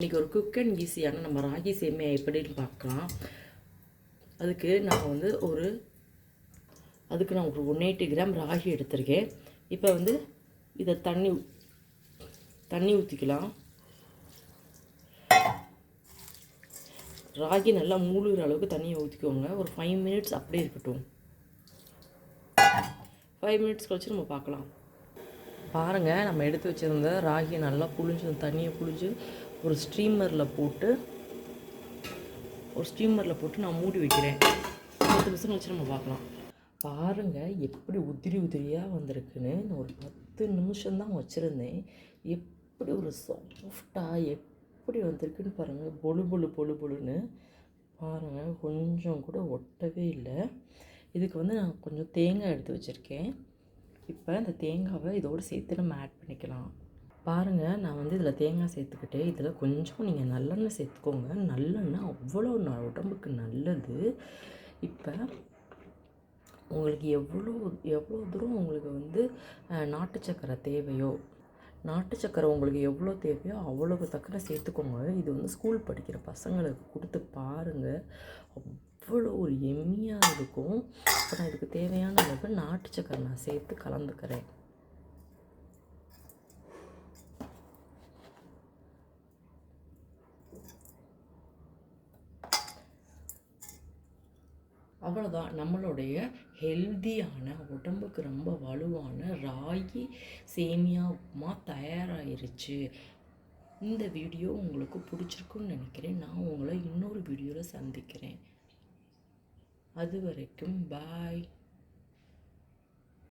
இன்றைக்கி ஒரு cook and ஈஸியான நம்ம ராகி சேமியா எப்படின்னு பார்க்கலாம். அதுக்கு நான் வந்து ஒரு அதுக்கு நான் ஒரு ஒன் எயிட்டி கிராம் ராகி எடுத்திருக்கேன். இப்போ வந்து இதை தண்ணி தண்ணி ஊற்றிக்கலாம் ராகி நல்லா மூழ்கிற அளவுக்கு தண்ணியை ஊற்றிக்கோங்க ஒரு ஃபைவ் மினிட்ஸ் அப்படியே இருக்கட்டும். ஃபைவ் மினிட்ஸ் கழிச்சு நம்ம பார்க்கலாம். பாருங்கள் நம்ம எடுத்து வச்சுருந்த ராகியை நல்லா புழிஞ்சு தண்ணியை புழிஞ்சு ஒரு ஸ்டீமரில் போட்டு ஒரு ஸ்டீமரில் போட்டு நான் மூடி வைக்கிறேன். பத்து நிமிஷம் கழிச்சு நம்ம பார்க்கலாம். பாருங்கள் எப்படி உதிரி உதிரியாக வந்திருக்குன்னு. நான் ஒரு பத்து நிமிஷம்தான் வச்சுருந்தேன். எப்படி ஒரு சாஃப்டாக எப்படி வந்திருக்குன்னு பாருங்கள் பொழு பொழு பொழு பொழுன்னு. பாருங்கள் கொஞ்சம் கூட ஒட்டவே இல்லை. இதுக்கு வந்து நான் கொஞ்சம் தேங்காய் எடுத்து வச்சுருக்கேன். இப்போ இந்த தேங்காவை இதோடு சேர்த்து நம்ம ஆட் பண்ணிக்கலாம். பாருங்கள் நான் வந்து இதில் தேங்காய் சேர்த்துக்கிட்டேன். இதில் கொஞ்சம் நீங்கள் நல்லெண்ணெய் சேர்த்துக்கோங்க. நல்லெண்ணெய் அவ்வளோ ந- உடம்புக்கு நல்லது. இப்போ உங்களுக்கு எவ்வளோ எவ்வளோ தூரம் உங்களுக்கு வந்து நாட்டு சக்கரை தேவையோ நாட்டு சக்கரை உங்களுக்கு எவ்வளோ தேவையோ அவ்வளோக்கு தக்கன சேர்த்துக்கோங்க. இது வந்து ஸ்கூல் படிக்கிற பசங்களுக்கு கொடுத்து பாருங்கள் அவ்வளோ ஒரு எம்மியாக இருக்கும். இப்போ நான் இதுக்கு தேவையான அளவு நாட்டு சக்கரை நான் சேர்த்து கலந்துக்கிறேன். அவ்வளோதான் நம்மளுடைய ஹெல்த்தியான உடம்புக்கு ரொம்ப வலுவான ராகி சேமியா உப்புமா தயாராகிருச்சு இந்த வீடியோ உங்களுக்கு பிடிச்சிருக்குன்னு நினைக்கிறேன். நான் உங்களை இன்னொரு வீடியோவில் சந்திக்கிறேன். அது வரைக்கும் பாய்